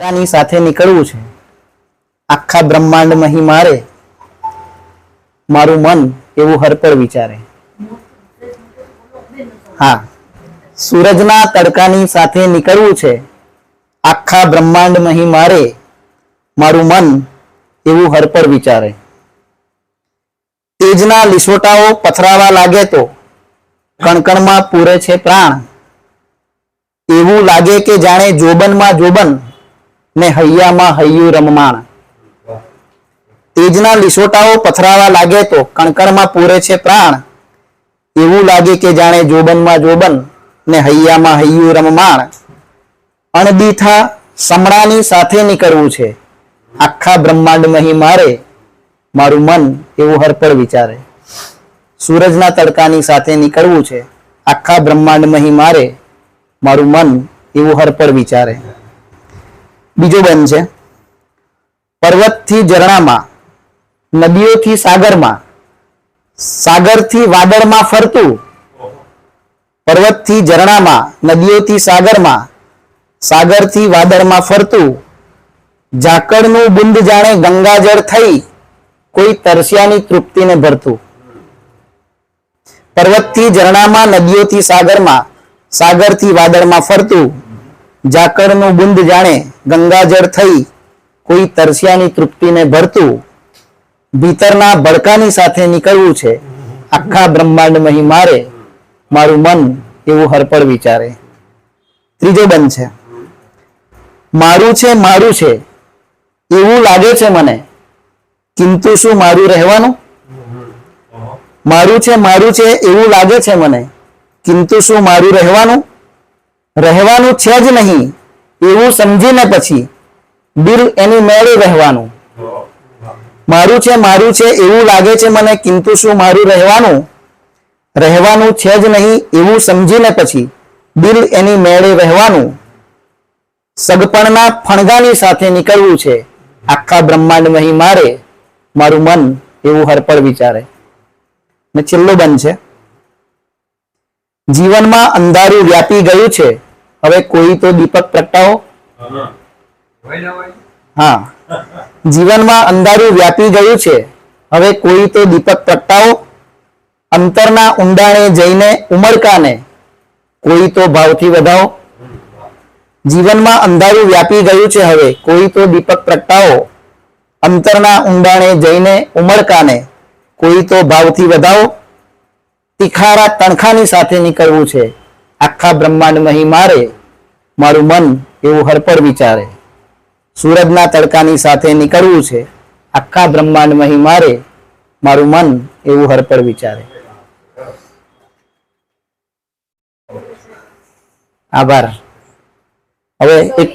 ની સાથે નીકળવું છે. આખા બ્રહ્માંડમાં મારે મારું મન એવું હરપળ વિચારે. હા, સૂરજના તડકાની સાથે નીકળવું છે. આખા બ્રહ્માંડમાં મારે મારું મન એવું હરપળ વિચારે. તેજના લીસોટાઓ પથરાવા લાગે તો કણકણમાં પૂરે છે પ્રાણ. એવું લાગે કે જાણે જોબનમાં જોબન ને હૈયામાં હૈયું રમમાણ. તેજના લીસોટાઓ પથરાવા લાગે તો કણકણમાં પૂરે છે પ્રાણ. એવું લાગે કે જાણે જોબનમાં જોબન ને હૈયામાં હૈયું રમમાણ. અણદીઠા સમણાની સાથે નીકળવું છે. આખા બ્રહ્માંડમાં મારે, મારું મન એવું હરપળ વિચારે. સૂરજના તડકાની સાથે નીકળવું છે. આખા બ્રહ્માંડમાં મારે, મારું મન એવું હરપળ વિચારે. બીજો બંધ છે. પર્વતથી ઝરણામાં, નદીઓથી સાગરમાં, સાગરથી વાદળમાં ફરતું, પર્વતથી ઝરણામાં, નદીઓથી સાગરમાં, સાગરથી વાદળમાં ફરતું, ઝાકળનું બુંદ જાણે ગંગાજળ થઈ કોઈ તરસ્યાની તૃપ્તિને ભરતું. પર્વતથી ઝરણામાં, નદીઓથી સાગરમાં, સાગરથી વાદળમાં ફરતું ઝાકળનું બુંદ જાણે ગંગાજળ થઈ કોઈ તરસ્યાની તૃપ્તિને ભરતું ભીતરના ભડકાની સાથે નીકળવું છે. આખા બ્રહ્માંડમાં અહીં મારે મારું મન એવું હરપળ વિચારે. ત્રીજો બંધ છે. મારું છે મારું છે, એવું લાગે છે મને. કિંતુ શું મારું રહેવાનું? મારું છે મારું છે, એવું લાગે છે મને. કિંતુ શું મારું રહેવાનું? રહેવાનું છે જ નહીં, એવું સમજીને પછી દિલ એની મેળે રહેવાનું. મારું છે મારું છે, એવું લાગે છે મને, કિંતુ શું મારું રહેવાનું? રહેવાનું છે જ નહીં, એવું સમજીને પછી દિલ એની મેળે રહેવાનું. સગપણના ફણગાની સાથે નીકળવું છે. આખા બ્રહ્માંડ નહીં મારે, મારું મન એવું હરપળ વિચારે. ને છેલ્લો બંધ છે. જીવનમાં અંધારું વ્યાપી ગયું છે. હવે કોઈ તો દીપક પ્રગટાવો. હા. જીવનમાં અંધારું વ્યાપી ગયું છે. હવે કોઈ તો દીપક પ્રગટાવો. અંતરના ઊંડાણે જઈને ઉમળકાને કોઈ તો ભાવથી વધાવો. જીવનમાં અંધારું વ્યાપી ગયું છે હવે કોઈ તો દીપક પ્રગટાવો. અંતરના ઊંડાણે જઈને ઉમળકાને કોઈ તો ભાવથી વધાવો. તિખારા તણખાની સાથે નીકળવું છે. આખા બ્રહ્માંડમાં નહીં મારે, મારું મન એવું હરપળ વિચારે. સૂરજના તડકાની સાથે નીકળવું છે, આખા બ્રહ્માંડ મહી મારે, મારું મન એવું હરપળ વિચારે. આભાર. હવે એક